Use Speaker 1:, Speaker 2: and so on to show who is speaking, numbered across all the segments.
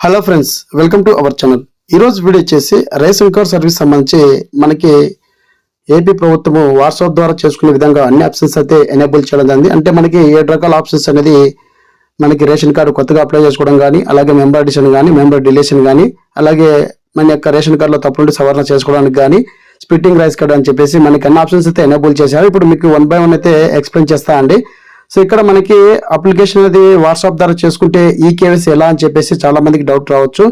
Speaker 1: Hello friends welcome to our channel ఈరోజు video వచ్చేసి ration card service సంబంధించి మనకి ఏపీ ప్రభుత్వము వాట్సాప్ ద్వారా చేసుకునే విధంగా అన్ని ఆప్షన్స్ అయితే ఎనేబుల్ చేయడం జరిగింది. అంటే మనకి ఏడు రకాల ఆప్షన్స్ అనేది మనకి రేషన్ కార్డు కొత్తగా అప్లై చేసుకోవడం కానీ అలాగే మెంబర్ అడిషన్ కానీ మెంబర్ డిలేషన్ కానీ అలాగే మన యొక్క రేషన్ కార్డులో తప్పులుండి సవరణ చేసుకోవడానికి కానీ స్ప్లిట్టింగ్ రైస్ కార్డ్ అని చెప్పేసి మనకి అన్ని ఆప్షన్స్ అయితే ఎనేబుల్ చేశారు. ఇప్పుడు మీకు వన్ బై వన్ అయితే ఎక్స్ప్లెయిన్ చేస్తా అండి. సో ఇక్కడ మనకి అప్లికేషన్ అనేది వాట్సాప్ ద్వారా చేసుకుంటే ఈ కేవైసీ ఎలా అని చెప్పేసి చాలా మందికి డౌట్ రావచ్చు.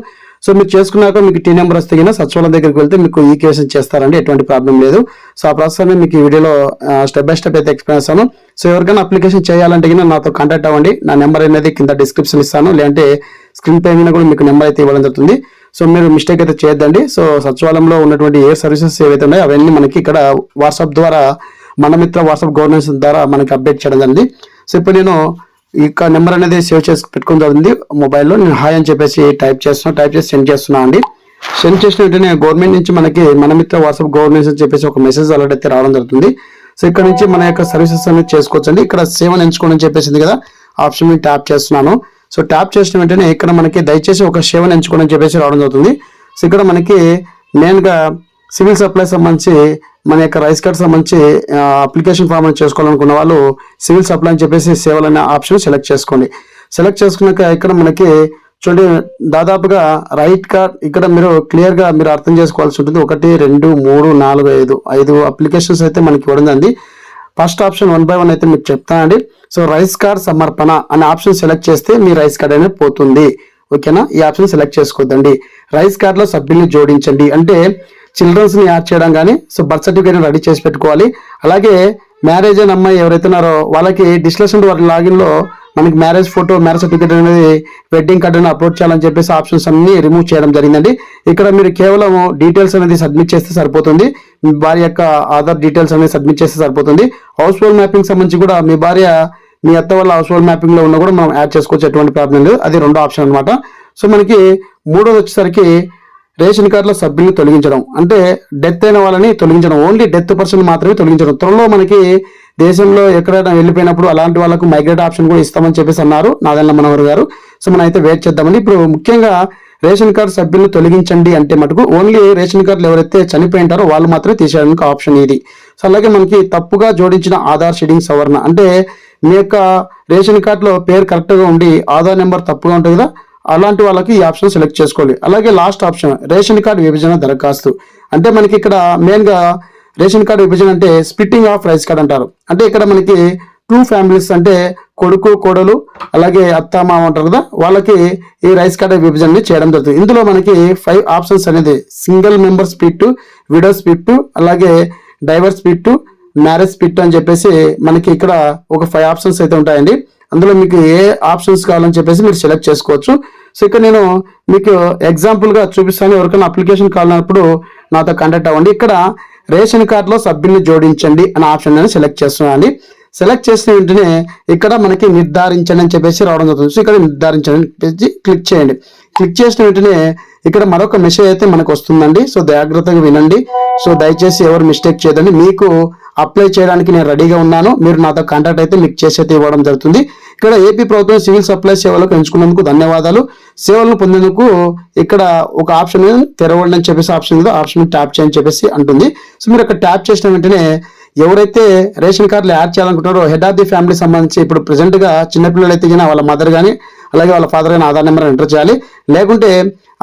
Speaker 1: సో మీరు చేసుకున్నాక మీకు టీ నెంబర్ వస్తే కింద సచివాలయం దగ్గరికి వెళ్తే మీకు ఈ కేవైసీ చేస్తారండి ఎటువంటి ప్రాబ్లం లేదు. సో ఆ ప్రాసెస్ అనేది మీకు ఈ వీడియోలో స్టెప్ బై స్టెప్ అయితే ఎక్స్ప్లెయిన్ చేస్తాను. సో ఎవరికైనా అప్లికేషన్ చేయాలంటే కింద నాతో కాంటాక్ట్ అవ్వండి. నా నెంబర్ అనేది కింద డిస్క్రిప్షన్ ఇస్తాను. లేదంటే స్క్రీన్ పై మీద కూడా మీకు నెంబర్ అయితే ఇవ్వడం జరుగుతుంది. సో మీరు మిస్టేక్ అయితే చేయొద్దండి. సో సచివాలయంలో ఉన్నటువంటి ఏ సర్వీసెస్ ఏవైతే ఉన్నాయో అవన్నీ మనకి ఇక్కడ వాట్సాప్ ద్వారా మన మిత్ర వాట్సాప్ గవర్నెన్స్ ద్వారా మనకి అప్డేట్ చేయడం జరిగింది. సో ఇప్పుడు నేను ఇక నెంబర్ అనేది సేవ్ చేసి పెట్టుకుని జరిగింది. మొబైల్లో నేను హాయ్ అని చెప్పేసి టైప్ చేస్తున్నాను టైప్ చేసి సెండ్ చేస్తున్నా అండి. సెండ్ చేసిన వెంటనే గవర్నమెంట్ నుంచి మనకి మన మిత్ర వాట్సాప్ గవర్నెన్స్ అని చెప్పేసి ఒక మెసేజ్ అలర్ట్ అయితే రావడం జరుగుతుంది. సో ఇక్కడ నుంచి మన యొక్క సర్వీసెస్ అనేది చేసుకోవచ్చు అండి ఇక్కడ సేవ్ అని ఎంచుకోండి అని చెప్పేసింది కదా ఆప్షన్ మీద ట్యాప్ చేస్తున్నాను. సో ట్యాప్ చేసిన వెంటనే ఇక్కడ మనకి దయచేసి ఒక సేవను ఎంచుకోండి అని చెప్పేసి రావడం జరుగుతుంది. సో ఇక్కడ మనకి మెయిన్గా సివిల్ సప్లై సంబంధించి మన యొక్క రైస్ కార్డ్ సంబంధించి అప్లికేషన్ ఫామ్ అని చేసుకోవాలనుకున్న వాళ్ళు సివిల్ సప్లై అని చెప్పేసి సేవలు అనే ఆప్షన్ సెలెక్ట్ చేసుకోండి. సెలెక్ట్ చేసుకున్నాక ఇక్కడ మనకి చూడండి దాదాపుగా రైట్ కార్డ్ ఇక్కడ మీరు క్లియర్గా మీరు అర్థం చేసుకోవాల్సి ఉంటుంది. ఒకటి రెండు మూడు నాలుగు ఐదు ఐదు అప్లికేషన్స్ అయితే మనకి ఇవ్వడం first option one by one అయితే మీకు చెప్తానండి సో రైస్ కార్డ్ సమర్పణ అనే ఆప్షన్ సెలెక్ట్ చేస్తే మీ రైస్ కార్డ్ అనేది పోతుంది. ఓకేనా? ఈ ఆప్షన్ సెలెక్ట్ చేసుకోవద్దండి. రైస్ కార్డ్లో సభ్యుల్ని జోడించండి. అంటే చిల్డ్రన్స్ని యాడ్ చేయడం కానీ సో బర్త్ సర్టిఫికేట్ రెడీ చేసి పెట్టుకోవాలి. అలాగే మ్యారేజ్ అయిన అమ్మాయి ఎవరైతే ఉన్నారో వాళ్ళకి డిస్లెషన్ వారి లాగిన్లో మనకి మ్యారేజ్ ఫోటో మ్యారేజ్ సర్టిఫికేట్ అనేది వెడ్డింగ్ కార్డ్ అని అప్లోడ్ చేయాలని చెప్పేసి ఆప్షన్స్ అన్ని రిమూవ్ చేయడం జరిగిందండి. ఇక్కడ మీరు కేవలం డీటెయిల్స్ అనేది సబ్మిట్ చేస్తే సరిపోతుంది. మీ భార్య యొక్క ఆధార్ డీటెయిల్స్ అనేది సబ్మిట్ చేస్తే సరిపోతుంది. హౌస్ హోల్డ్ మ్యాపింగ్ సంబంధించి కూడా మీ భార్య మీ అత్త వల్ల హౌస్ హోల్డ్ మ్యాపింగ్లో ఉన్న కూడా మనం యాడ్ చేసుకోవచ్చు ఎటువంటి ప్రాబ్లం లేదు. అది రెండో ఆప్షన్ అనమాట సో మనకి మూడోది వచ్చేసరికి రేషన్ కార్డులో సభ్యుల్ని తొలగించడం. అంటే డెత్ అయిన వాళ్ళని తొలగించడం. ఓన్లీ డెత్ పర్సన్ మాత్రమే తొలగించడం. త్వరలో మనకి దేశంలో ఎక్కడైనా వెళ్ళిపోయినప్పుడు అలాంటి వాళ్ళకు మైగ్రేట్ ఆప్షన్ కూడా ఇస్తామని చెప్పేసి అన్నారు నాదెల్ల మనోహర్ గారు. సో మనం అయితే వెయిట్ చేద్దామని. ఇప్పుడు ముఖ్యంగా రేషన్ కార్డు సభ్యులను తొలగించండి అంటే మటుకు ఓన్లీ రేషన్ కార్డులు ఎవరైతే చనిపోయింటారో వాళ్ళు మాత్రమే తీసేయడానికి ఆప్షన్ ఇది. సో అలాగే మనకి తప్పుగా జోడించిన ఆధార్ షెడింగ్ సవరణ. అంటే మీ యొక్క రేషన్ కార్డులో పేరు కరెక్ట్గా ఉండి ఆధార్ నెంబర్ తప్పుగా ఉంటుంది కదా అలాంటి వాళ్ళకి ఈ ఆప్షన్ సెలెక్ట్ చేసుకోవాలి. అలాగే లాస్ట్ ఆప్షన్ రేషన్ కార్డు విభజన దరఖాస్తు. అంటే మనకి ఇక్కడ మెయిన్గా రేషన్ కార్డు విభజన అంటే స్ప్లిట్టింగ్ ఆఫ్ రైస్ కార్డ్ అంటారు. అంటే ఇక్కడ మనకి టూ ఫ్యామిలీస్ అంటే కొడుకు కోడలు అలాగే అత్త మామ ఉంటారు కదా వాళ్ళకి ఈ రైస్ కార్డ్ విభజన చేయడం జరుగుతుంది. ఇందులో మనకి ఫైవ్ ఆప్షన్స్ అనేది single member split widow split అలాగే డైవర్స్ స్పిట్ మ్యారేజ్ స్పిట్ అని చెప్పేసి మనకి ఇక్కడ ఒక ఫైవ్ ఆప్షన్స్ అయితే ఉంటాయండి. అందులో మీకు ఏ ఆప్షన్స్ కావాలని చెప్పేసి మీరు సెలెక్ట్ చేసుకోవచ్చు. సో ఇక్కడ నేను మీకు ఎగ్జాంపుల్గా చూపిస్తాను. ఎవరికైనా అప్లికేషన్ కావాలన్నప్పుడు నాతో కాంటాక్ట్ అవ్వండి. ఇక్కడ రేషన్ కార్డులో సభ్యుల్ని జోడించండి అనే ఆప్షన్ నేను సెలెక్ట్ చేస్తున్నాను సెలెక్ట్ చేసిన వెంటనే ఇక్కడ మనకి నిర్ధారించండి అని చెప్పేసి రావడం జరుగుతుంది. సో ఇక్కడ నిర్ధారించండి అని చెప్పేసి క్లిక్ చేయండి. క్లిక్ చేసిన వెంటనే ఇక్కడ మరొక మెసేజ్ అయితే మనకు వస్తుందండి. సో జాగ్రత్తగా వినండి. సో దయచేసి ఎవరు మిస్టేక్ చేయదండి మీకు అప్లై చేయడానికి నేను రెడీగా ఉన్నాను. మీరు నాతో కాంటాక్ట్ అయితే మీకు చేసైతే ఇవ్వడం జరుగుతుంది. ఇక్కడ ఏపీ ప్రభుత్వం సివిల్ సప్లై సేవలకు ఎంచుకున్నందుకు ధన్యవాదాలు. సేవలను పొందేందుకు ఇక్కడ ఒక ఆప్షన్ తెరవండి అని చెప్పేసి ఆప్షన్ ఉందో. ఆప్షన్ ట్యాప్ చేయని చెప్పేసి అంటుంది. సో మీరు అక్కడ ట్యాప్ చేసిన వెంటనే ఎవరైతే రేషన్ కార్డులు యాడ్ చేయాలనుకుంటారో హెడ్ ఆఫ్ ది ఫ్యామిలీ సంబంధించి ఇప్పుడు ప్రెసెంట్గా చిన్నపిల్లలు అయితే వాళ్ళ మదర్ కానీ అలాగే వాళ్ళ ఫాదర్ కానీ ఆధార్ నెంబర్ ఎంటర్ చేయాలి. లేకుంటే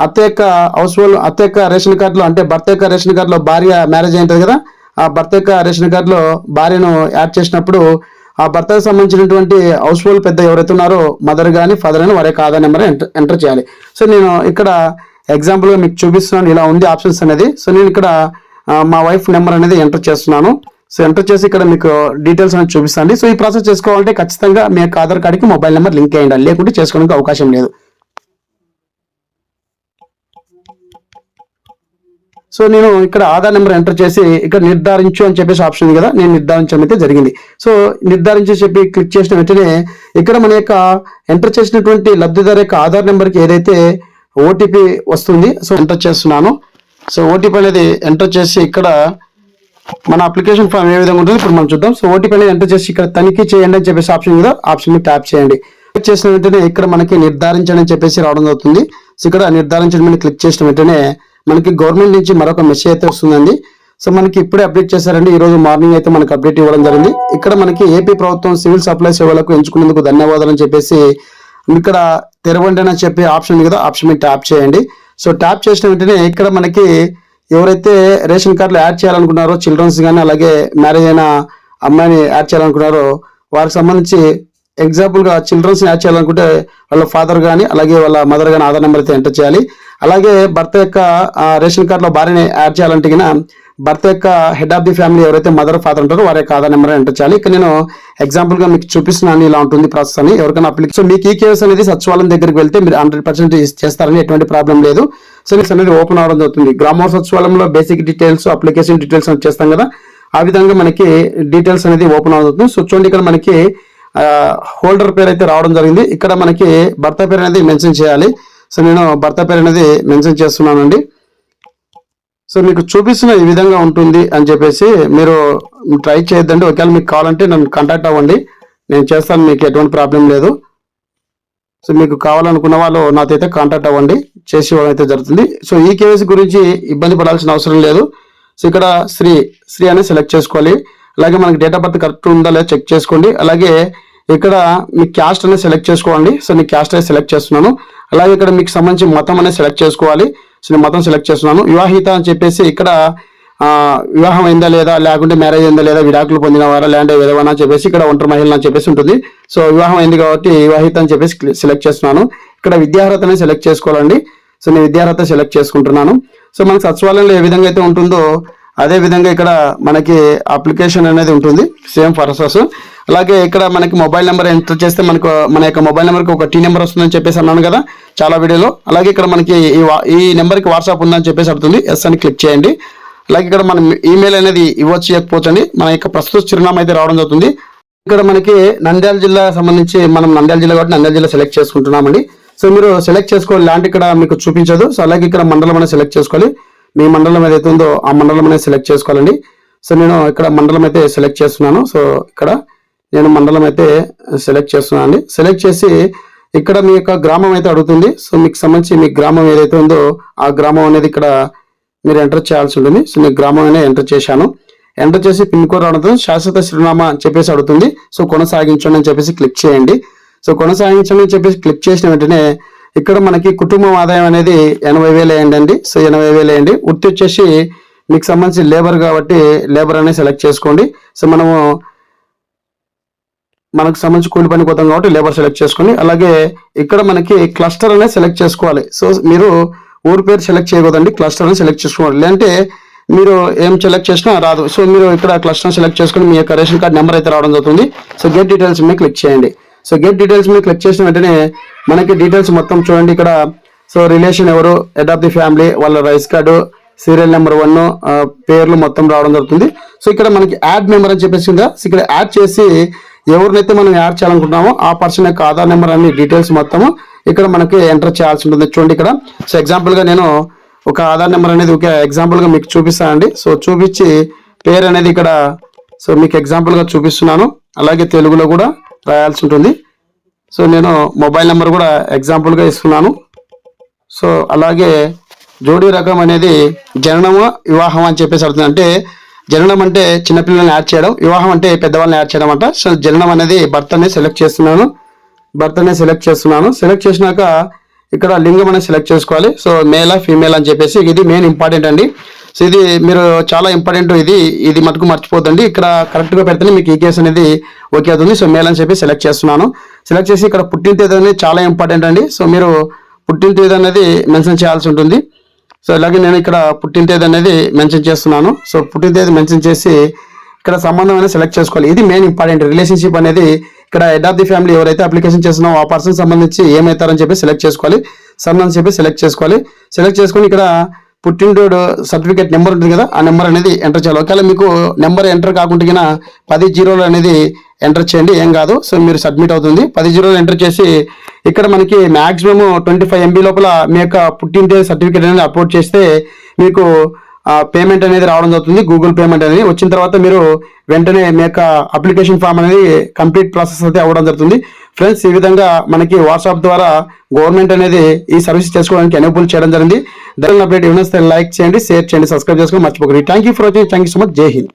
Speaker 1: అత్త యొక్క హౌస్ హోల్డ్ అత్త యొక్క రేషన్ కార్డులో అంటే భర్త యొక్క రేషన్ కార్డులో భార్య మ్యారేజ్ అయింటుంది కదా ఆ భర్త యొక్క రేషన్ కార్డులో భార్యను యాడ్ చేసినప్పుడు ఆ భర్తకు సంబంధించినటువంటి హౌస్ హోల్డ్ పెద్ద ఎవరైతే ఉన్నారో మదర్ కానీ ఫాదర్ అని వారి యొక్క ఆధార్ నెంబర్ ఎంటర్ ఎంటర్ చేయాలి. సో నేను ఇక్కడ ఎగ్జాంపుల్గా మీకు చూపిస్తున్నాను ఇలా ఉంది ఆప్షన్స్ అనేది. సో నేను ఇక్కడ మా వైఫ్ నెంబర్ అనేది ఎంటర్ చేస్తున్నాను. సో ఎంటర్ చేసి ఇక్కడ మీకు డీటెయిల్స్ అనేది చూపిస్తాను. సో ఈ ప్రాసెస్ చేసుకోవాలంటే ఖచ్చితంగా మీ యొక్క ఆధార్ కార్డుకి మొబైల్ నెంబర్ లింక్ అయ్యండి లేకుంటే చేసుకోవడానికి అవకాశం లేదు. సో నేను ఇక్కడ ఆధార్ నెంబర్ ఎంటర్ చేసి ఇక్కడ నిర్ధారించు అని చెప్పేసి ఆప్షన్ ఉంది కదా నేను నిర్ధారించడం అయితే జరిగింది. సో నిర్ధారించి చెప్పి క్లిక్ చేసిన వెంటనే ఇక్కడ మన యొక్క ఎంటర్ చేసినటువంటి లబ్ధిదారు యొక్క ఆధార్ నెంబర్కి ఏదైతే ఓటీపీ వస్తుంది సో ఎంటర్ చేస్తున్నాను. సో ఓటీపీ అనేది ఎంటర్ చేసి ఇక్కడ మన అప్లికేషన్ ఫామ్ ఏ విధంగా ఉంటుంది ఇప్పుడు మనం చూద్దాం. సో ఓటీపీ అనేది ఎంటర్ చేసి ఇక్కడ తనిఖీ చేయండి అని చెప్పేసి ఆప్షన్ కదా ఆప్షన్ ట్యాప్ చేయండి. క్లిక్ చేసిన వెంటనే ఇక్కడ మనకి నిర్ధారించండి అని చెప్పేసి రావడం జరుగుతుంది. సో ఇక్కడ నిర్ధారించడం మీద క్లిక్ చేసిన వెంటనే మనకి గవర్నమెంట్ నుంచి మరొక మెసేజ్ అయితే వస్తుందండి. సో మనకి ఇప్పుడే అప్డేట్ చేశారండి. ఈ రోజు మార్నింగ్ అయితే మనకి అప్డేట్ ఇవ్వడం జరిగింది. ఇక్కడ మనకి ఏపీ ప్రభుత్వం సివిల్ సప్లై సేవలకు ఎంచుకున్నందుకు ధన్యవాదాలు అని చెప్పేసి ఇక్కడ తెరవండి అని చెప్పి ఆప్షన్ ఉంది కదా ఆప్షన్ మీద ట్యాప్ చేయండి. సో ట్యాప్ చేసిన వెంటనే ఇక్కడ మనకి ఎవరైతే రేషన్ కార్డులు యాడ్ చేయాలనుకున్నారో చిల్డ్రన్స్ కానీ అలాగే మ్యారేజ్ అయిన అమ్మాయిని యాడ్ చేయాలనుకున్నారో వారికి సంబంధించి ఎగ్జాంపుల్గా చిల్డ్రన్స్ యాడ్ చేయాలనుకుంటే వాళ్ళ ఫాదర్ కానీ అలాగే వాళ్ళ మదర్ కానీ ఆధార్ నెంబర్ అయితే ఎంటర్ చేయాలి. అలాగే భర్త యొక్క రేషన్ కార్డులో భార్యని యాడ్ చేయాలంటే గిన భర్త యొక్క హెడ్ ఆఫ్ ది ఫ్యామిలీ ఎవరైతే మదర్ ఫాదర్ ఉంటారో వారి యొక్క ఆధార్ నెంబర్ ఎంటర్ చేయాలి. ఇక్కడ నేను ఎగ్జాంపుల్గా మీకు చూపిస్తున్నాను ఇలా ఉంటుంది ప్రాసెస్ అని. ఎవరికైనా అప్లికేషన్ సో మీకు ఈ కేసు అనేది సచివాలయం దగ్గరికి వెళ్తే మీరు హండ్రెడ్ పర్సెంట్ చేస్తారని ఎటువంటి ప్రాబ్లం లేదు. సో మీకు అనేది ఓపెన్ అవడం జరుగుతుంది. గ్రామ సచివాలయంలో బేసిక్ డీటెయిల్స్ అప్లికేషన్ డీటెయిల్స్ అని చేస్తాం కదా. ఆ విధంగా మనకి డీటెయిల్స్ అనేది ఓపెన్ అవుతుంది సో చూడండి ఇక్కడ మనకి హోల్డర్ పేరు అయితే రావడం జరిగింది. ఇక్కడ మనకి భర్త పేరు అనేది మెన్షన్ చేయాలి. సో నేను భర్త పేరు అనేది మెన్షన్ చేస్తున్నానండి. సో మీకు చూపిస్తున్న ఈ విధంగా ఉంటుంది అని చెప్పేసి మీరు ట్రై చేయొద్దండి. ఒకవేళ మీకు కావాలంటే నన్ను కాంటాక్ట్ అవ్వండి. నేను చేస్తాను మీకు ఎటువంటి ప్రాబ్లం లేదు. సో మీకు కావాలనుకున్న వాళ్ళు నాతో అయితే కాంటాక్ట్ అవ్వండి. చేసి ఇవ్వడం అయితే జరుగుతుంది. సో ఈ కేవైసీ గురించి ఇబ్బంది పడాల్సిన అవసరం లేదు. సో ఇక్కడ శ్రీ శ్రీ అనేది సెలెక్ట్ చేసుకోవాలి. అలాగే మనకి డేట్ ఆఫ్ బర్త్ కరెక్ట్ ఉందా లేదా చెక్ చేసుకోండి. అలాగే ఇక్కడ మీ క్యాస్ట్ అనేది సెలెక్ట్ చేసుకోండి. సో నేను క్యాస్ట్ అనేది సెలెక్ట్ చేస్తున్నాను. అలాగే ఇక్కడ మీకు సంబంధించి మతం అనేది సెలెక్ట్ చేసుకోవాలి. సో నేను మతం సెలెక్ట్ చేస్తున్నాను. వివాహిత అని చెప్పేసి ఇక్కడ వివాహం అయిందా లేదా లేకుంటే మ్యారేజ్ అయిందా లేదా విడాకులు పొందినవారా లేదంటే విధవనా అని చెప్పేసి ఇక్కడ ఒంటరి మహిళ అని చెప్పేసి ఉంటుంది. సో వివాహం అయింది కాబట్టి వివాహిత అని చెప్పేసి సెలెక్ట్ చేస్తున్నాను. ఇక్కడ విద్యార్హతని సెలెక్ట్ చేసుకోవాలండి. సో నేను విద్యార్హత సెలెక్ట్ చేసుకుంటున్నాను. సో మన సచివాలయంలో ఏ విధంగా అయితే ఉంటుందో అదే విధంగా ఇక్కడ మనకి అప్లికేషన్ అనేది ఉంటుంది సేమ్ ప్రాసెస్ అలాగే ఇక్కడ మనకి మొబైల్ నెంబర్ ఎంటర్ చేస్తే మనకు మన యొక్క మొబైల్ నెంబర్కి ఒక టీ నెంబర్ వస్తుందని చెప్పేసి అన్నాను కదా చాలా వీడియోలో. అలాగే ఇక్కడ మనకి ఈ నెంబర్కి వాట్సాప్ ఉందని చెప్పేసి అడుగుతుంది ఎస్ అని క్లిక్ చేయండి. అలాగే ఇక్కడ మనం ఈమెయిల్ అనేది ఇవ్వచ్చు ఇవ్వకపోవచ్చండి మన యొక్క ప్రస్తుత చిరునామా అయితే రావడం జరుగుతుంది. ఇక్కడ మనకి నంద్యాల జిల్లా సంబంధించి మనం నంద్యాల జిల్లా కాబట్టి నంద్యాల జిల్లా సెలెక్ట్ చేసుకుంటున్నామండి. సో మీరు సెలెక్ట్ చేసుకోవాలి లాంటి ఇక్కడ మీకు చూపించదు. సో అలాగే ఇక్కడ మండలం అనేది సెలెక్ట్ చేసుకోవాలి. మీ మండలం ఏదైతే ఉందో ఆ మండలం అనేది సెలెక్ట్ చేసుకోవాలండి. సో నేను ఇక్కడ మండలం అయితే సెలెక్ట్ చేస్తున్నాను. సో ఇక్కడ నేను మండలం అయితే సెలెక్ట్ చేస్తున్నాను అండి. సెలెక్ట్ చేసి ఇక్కడ మీ యొక్క గ్రామం అయితే అడుగుతుంది. సో మీకు సంబంధించి మీ గ్రామం ఏదైతే ఉందో ఆ గ్రామం అనేది ఇక్కడ మీరు ఎంటర్ చేయాల్సి ఉంటుంది. సో నేను గ్రామం అనేది ఎంటర్ చేశాను. ఎంటర్ చేసి పిన్ కోడ్ అడుగుతుంది శాశ్వత చిరునామా అని చెప్పేసి అడుగుతుంది. సో కొనసాగించండి అని చెప్పేసి క్లిక్ చేయండి. సో కొనసాగించండి అని చెప్పేసి క్లిక్ చేసిన వెంటనే ఇక్కడ మనకి కుటుంబం ఆదాయం అనేది ఎనభై వేలు వేయండి సో ఎనభై వేలు వేయండి. వృత్తి వచ్చేసి మీకు సంబంధించి లేబర్ కాబట్టి లేబర్ అనేది సెలెక్ట్ చేసుకోండి. సో మనము మనకు సంబంధించి కూలి పని పోతాం కాబట్టి లేబర్ సెలెక్ట్ చేసుకోండి. అలాగే ఇక్కడ మనకి క్లస్టర్ అనేది సెలెక్ట్ చేసుకోవాలి. సో మీరు ఊరి పేరు సెలెక్ట్ చేయకూడదండి. క్లస్టర్ అనేది సెలెక్ట్ చేసుకోవాలి. లేదంటే మీరు ఏం సెలెక్ట్ చేసినా రాదు. సో మీరు ఇక్కడ క్లస్టర్ సెలెక్ట్ చేసుకుని మీ యొక్క రేషన్ కార్డ్ నెంబర్ అయితే రావడం జరుగుతుంది. సో గెట్ డీటెయిల్స్ మీద క్లిక్ చేయండి. సో గెట్ డీటెయిల్స్ మీద క్లిక్ చేసిన వెంటనే మనకి డీటెయిల్స్ మొత్తం చూడండి ఇక్కడ. సో రిలేషన్ ఎవరు? హెడ్ ఆఫ్ ది ఫ్యామిలీ వాళ్ళ rice card serial number one పేర్లు మొత్తం రావడం జరుగుతుంది. సో ఇక్కడ మనకి యాడ్ నెంబర్ అని చెప్పేసి కదా సో ఇక్కడ యాడ్ చేసి ఎవరినైతే మనం యాడ్ చేయాలనుకుంటున్నామో ఆ పర్సన్ యొక్క ఆధార్ నెంబర్ అన్ని డీటెయిల్స్ మొత్తము ఇక్కడ మనకి ఎంటర్ చేయాల్సి ఉంటుంది. చూడండి ఇక్కడ. సో ఎగ్జాంపుల్గా నేను ఒక ఆధార్ నెంబర్ అనేది ఒక ఎగ్జాంపుల్గా మీకు చూపిస్తానండి సో చూపించి పేరు అనేది ఇక్కడ. సో మీకు ఎగ్జాంపుల్గా చూపిస్తున్నాను. అలాగే తెలుగులో కూడా. రాయాల్సి ఉంటుంది. సో నేను మొబైల్ నెంబర్ కూడా ఎగ్జాంపుల్గా ఇస్తున్నాను. సో అలాగే జోడీ రకం అనేది జననము వివాహం అని చెప్పేసి అడుగుతుంది అంటే జననం అంటే చిన్నపిల్లల్ని యాడ్ చేయడం వివాహం అంటే పెద్దవాళ్ళని యాడ్ చేయడం అంట. సో జననం అనేది భర్తనే సెలెక్ట్ చేస్తున్నాను. భర్తనే సెలెక్ట్ చేస్తున్నాను. సెలెక్ట్ చేసినాక ఇక్కడ లింగం అనేది సెలెక్ట్ చేసుకోవాలి. సో మేలా ఫీమేల్ అని చెప్పేసి ఇది మెయిన్ ఇంపార్టెంట్ అండి. సో ఇది మీరు చాలా ఇంపార్టెంట్ ఇది ఇది మటుకు మర్చిపోద్దండి. ఇక్కడ కరెక్ట్గా పెడితేనే మీకు ఈ కేసు అనేది ఓకే అవుతుంది. సో మేల్ అని చెప్పి సెలెక్ట్ చేస్తున్నాను. సెలెక్ట్ చేసి ఇక్కడ పుట్టిన తేదీ అనేది చాలా ఇంపార్టెంట్ అండి. సో మీరు పుట్టిన తేదీ అనేది మెన్షన్ చేయాల్సి ఉంటుంది. సో ఇలాగే నేను ఇక్కడ పుట్టిన తేదీ అనేది మెన్షన్ చేస్తున్నాను. సో పుట్టిన తేదీ మెన్షన్ చేసి ఇక్కడ సంబంధం అనేది సెలెక్ట్ చేసుకోవాలి. ఇది మెయిన్ ఇంపార్టెంట్ రిలేషన్షిప్ అనేది ఇక్కడ హెడ్ ఆఫ్ ది ఫ్యామిలీ ఎవరైతే అప్లికేషన్ చేస్తున్నారో ఆ పర్సన్ సంబంధించి ఏమవుతారని చెప్పి సెలెక్ట్ చేసుకోవాలి. సన్ అని చెప్పి సెలెక్ట్ చేసుకోవాలి. సెలెక్ట్ చేసుకొని ఇక్కడ పుట్టినరోడు సర్టిఫికేట్ నెంబర్ ఉంటుంది కదా ఆ నెంబర్ అనేది ఎంటర్ చేయాలి. ఒకవేళ మీకు నెంబర్ ఎంటర్ కాకుండా పది జీరోలు అనేది ఎంటర్ చేయండి ఏం కాదు. సో మీరు సబ్మిట్ అవుతుంది. పది జీరోలు ఎంటర్ చేసి ఇక్కడ మనకి మ్యాక్సిమం ట్వంటీ ఫైవ్ ఎంబీ లోపల మీ యొక్క పుట్టిన తేదీ సర్టిఫికేట్ అనేది అప్లోడ్ చేస్తే మీకు పేమెంట్ అనేది రావడం జరుగుతుంది. గూగుల్ పేమెంట్ అనేది వచ్చిన తర్వాత మీరు వెంటనే మీ యొక్క అప్లికేషన్ ఫామ్ అనేది కంప్లీట్ ప్రాసెస్ అయితే అవ్వడం జరుగుతుంది. ఫ్రెండ్స్ ఈ విధంగా మనకి వాట్సాప్ ద్వారా గవర్నమెంట్ అనేది ఈ సర్వీస్ చేసుకోవడానికి ఎనేబుల్ చేయడం జరిగింది. దాని అప్డేట్ ఏమైనా లైక్ చేయండి షేర్ చేయండి సబ్స్క్రైబ్ చేసుకోండి మర్చిపోకండి. Thank you for watching thank you so much Jai Hind